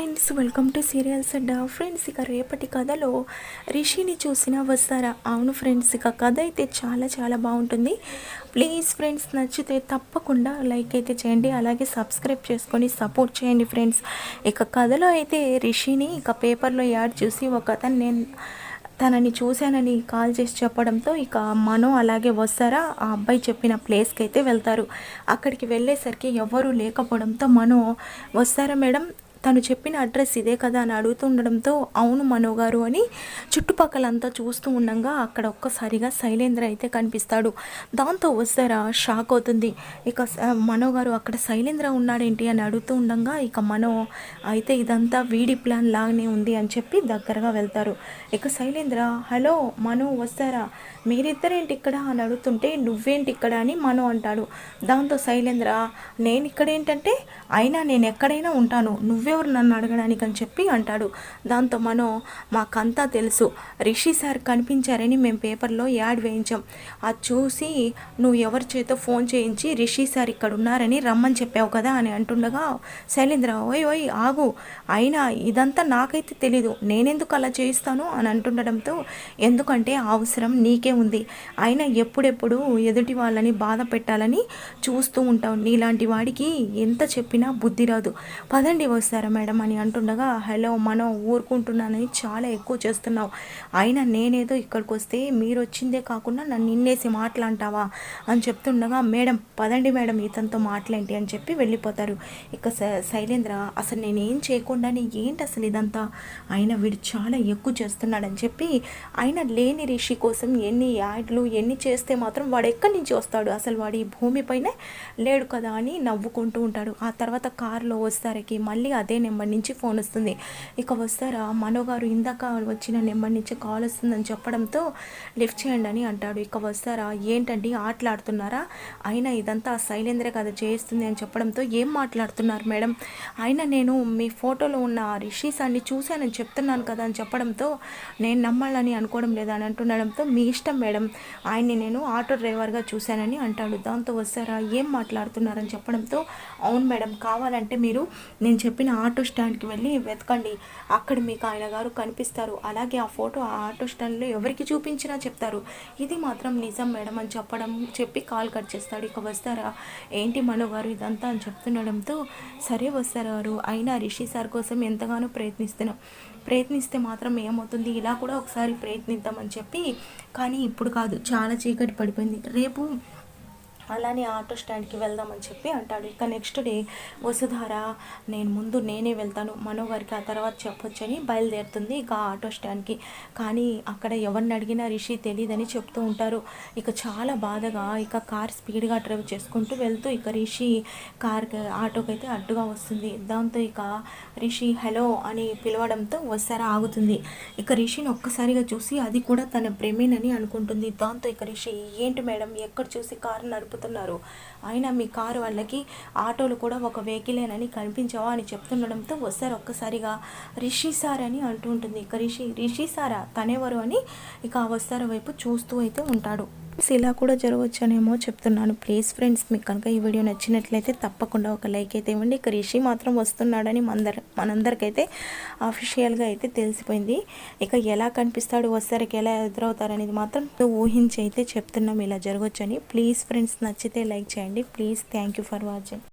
Friends welcome to serials Adda friends ఇక రేపటి కథలో రిషిని చూసినా వస్తారా? అవును ఫ్రెండ్స్ ఇక కథ అయితే చాలా చాలా బాగుంటుంది. ప్లీజ్ ఫ్రెండ్స్ నచ్చితే తప్పకుండా లైక్ అయితే చేయండి. అలాగే సబ్స్క్రైబ్ చేసుకొని సపోర్ట్ చేయండి ఫ్రెండ్స్ ఇక కథలో అయితే రిషిని ఇక పేపర్లో యాడ్ చూసి ఒక అతను నేను తనని చూశానని కాల్ చేసి చెప్పడంతో ఇక మనో అలాగే వస్తారా? ఆ అబ్బాయి చెప్పిన ప్లేస్కి అయితే వెళ్తారు. అక్కడికి వెళ్ళేసరికి ఎవరూ లేకపోవడంతో మనో వస్తారా మేడం? తను చెప్పిన అడ్రస్ ఇదే కదా అని అడుగుతుండడంతో అవును మనో గారు అని చుట్టుపక్కలంతా చూస్తూ ఉండగా అక్కడ ఒక్కసారిగా శైలేంద్ర అయితే కనిపిస్తాడు. దాంతో వస్తారా? షాక్ అవుతుంది. ఇక మనోగారు మనో గారు అక్కడ శైలేంద్ర ఉన్నాడేంటి అని అడుగుతూ ఉండగా ఇక మనో అయితే ఇదంతా వీడి ప్లాన్ లాగానే ఉంది అని చెప్పి దగ్గరగా వెళ్తారు. ఇక శైలేంద్ర హలో మనో వస్తారా? మీరిద్దరేంటి ఇక్కడ అని అడుగుతుంటే నువ్వేంటి ఇక్కడ అని మనో అంటాడు. దాంతో శైలేంద్ర నేను ఇక్కడ ఏంటంటే అయినా నేను ఎక్కడైనా ఉంటాను. నువ్వే నువ్వెవరు నన్ను అడగడానికి అని చెప్పి అంటాడు. దాంతో మనం మాకంతా తెలుసు. రిషి సార్ కనిపించారని మేము పేపర్లో యాడ్ వేయించాం. అది చూసి నువ్వు ఎవరి చేత ఫోన్ చేయించి రిషి సార్ ఇక్కడ ఉన్నారని రమ్మని చెప్పావు కదా అని అంటుండగా శైలేంద్ర ఓయ్ ఓయ్ ఆగు. అయినా ఇదంతా నాకైతే తెలీదు. నేనెందుకు అలా చేయిస్తాను? అని అంటుండడంతో ఎందుకంటే ఆ అవసరం నీకే ఉంది. అయినా ఎప్పుడెప్పుడు ఎదుటి వాళ్ళని బాధ పెట్టాలని చూస్తూ ఉంటావు. నీలాంటి వాడికి ఎంత చెప్పినా బుద్ధి రాదు. పదండి సరే మేడం అని అంటుండగా హలో మనం ఊరుకుంటున్నానని చాలా ఎక్కువ చేస్తున్నావు. అయినా నేనేదో ఇక్కడికి వస్తే మీరు వచ్చిందే కాకుండా నన్ను నిన్నేసి మాట్లాంటావా అని చెప్తుండగా మేడం పదండి మేడం ఇతనితో మాట్లాంటి అని చెప్పి వెళ్ళిపోతారు. ఇక శైలేంద్ర అసలు నేనేం చేయకుండానే ఏంటి అసలు ఇదంతా? ఆయన వీడు చాలా ఎక్కువ చేస్తున్నాడని చెప్పి ఆయన లేని రిషి కోసం ఎన్ని యాడ్లు ఎన్ని చేస్తే మాత్రం వాడు ఎక్కడి నుంచి వస్తాడు? అసలు వాడు ఈ భూమిపైనే లేడు కదా అని నవ్వుకుంటూ ఉంటాడు. ఆ తర్వాత కారులో వస్తారకి మళ్ళీ అదే అదే నెంబర్ నుంచి ఫోన్ వస్తుంది. ఇక వస్తారా? మనోగారు ఇందాక వచ్చిన నెంబర్ నుంచి కాల్ వస్తుందని చెప్పడంతో లిఫ్ట్ చేయండి అని అంటాడు. ఇక వస్తారా? ఏంటండి? ఆటలాడుతున్నారా? అయినా ఇదంతా శైలేంద్ర కథ చేస్తుంది అని చెప్పడంతో ఏం మాట్లాడుతున్నారు మేడం? అయినా నేను మీ ఫోటోలో ఉన్న రిషీస్ రిషి సార్ని చూశానని చెప్తున్నాను కదా అని చెప్పడంతో నేను నమ్మాలని అనుకోవడం లేదని అంటుండడంతో మీ ఇష్టం మేడం. ఆయన్ని నేను ఆటో డ్రైవర్గా చూశానని అంటాడు. దాంతో వస్తారా? ఏం మాట్లాడుతున్నారని చెప్పడంతో అవును మేడం కావాలంటే మీరు నేను చెప్పిన ఆటో స్టాండ్కి వెళ్ళి వెతకండి. అక్కడ మీకు ఆయన గారు కనిపిస్తారు. అలాగే ఆ ఫోటో ఆ ఆటో స్టాండ్లో ఎవరికి చూపించినా చెప్తారు. ఇది మాత్రం నిజం మేడం అని చెప్పడం చెప్పి కాల్ కట్ చేస్తాడు. ఇక వస్తారా? ఏంటి మనో గారు ఇదంతా అని చెప్తుండడంతో సరే వస్తారు గారు అయినా రిషి సార్ కోసం ఎంతగానో ప్రయత్నిస్తున్నాం. ప్రయత్నిస్తే మాత్రం ఏమవుతుంది? ఇలా కూడా ఒకసారి ప్రయత్నిద్దామని చెప్పి కానీ ఇప్పుడు కాదు. చాలా చీకటి పడిపోయింది. రేపు అలానే ఆటో స్టాండ్కి వెళ్దామని చెప్పి అంటాడు. ఇక నెక్స్ట్ డే వసుధార నేను ముందు నేనే వెళ్తాను. మనోగారికి ఆ తర్వాత చెప్పొచ్చని బయలుదేరుతుంది ఇక ఆటో స్టాండ్కి. కానీ అక్కడ ఎవరిని అడిగినా రిషి తెలియదని చెప్తూ ఉంటారు. ఇక చాలా బాధగా ఇక కార్ స్పీడ్గా డ్రైవ్ చేసుకుంటూ వెళ్తూ ఇక రిషి కార్ ఆటోకి అయితే అడ్డుగా వస్తుంది. దాంతో ఇక రిషి హలో అని పిలవడంతో వస్తారా ఆగుతుంది. ఇక రిషిని ఒక్కసారిగా చూసి అది కూడా తన ప్రేమేనని అనుకుంటుంది. దాంతో ఇక రిషి ఏంటి మేడం? ఎక్కడ చూసి కారు నడుపుతున్నారు అయినా మీ కారు వాళ్ళకి ఆటోలు కూడా ఒక వెహికలేనని కనిపించావా అని చెప్తుండడంతో వస్తారు ఒక్కసారిగా రిషి సార్ అని అంటూ ఉంటుంది. ఇక రిషి రిషి సారా? తనెవరు అని ఇక వస్తారు వస్తార వైపు చూస్తూ అయితే ఉంటాడు. ఇలా కూడా జరగవచ్చనేమో చెప్తున్నాను. ప్లీజ్ ఫ్రెండ్స్ మీకు కనుక ఈ వీడియో నచ్చినట్లయితే తప్పకుండా ఒక లైక్ అయితే ఇవ్వండి. ఇక రిషి మాత్రం వస్తున్నాడని మనందరి మనందరికైతే అఫీషియల్గా అయితే తెలిసిపోయింది. ఇక ఎలా కనిపిస్తాడు వస్తారకి ఎలా ఎదురవుతారనేది మాత్రం ఊహించి అయితే చెప్తున్నాం. ఇలా జరగవచ్చని ప్లీజ్ ఫ్రెండ్స్ నచ్చితే లైక్ చేయండి. Please thank you for watching.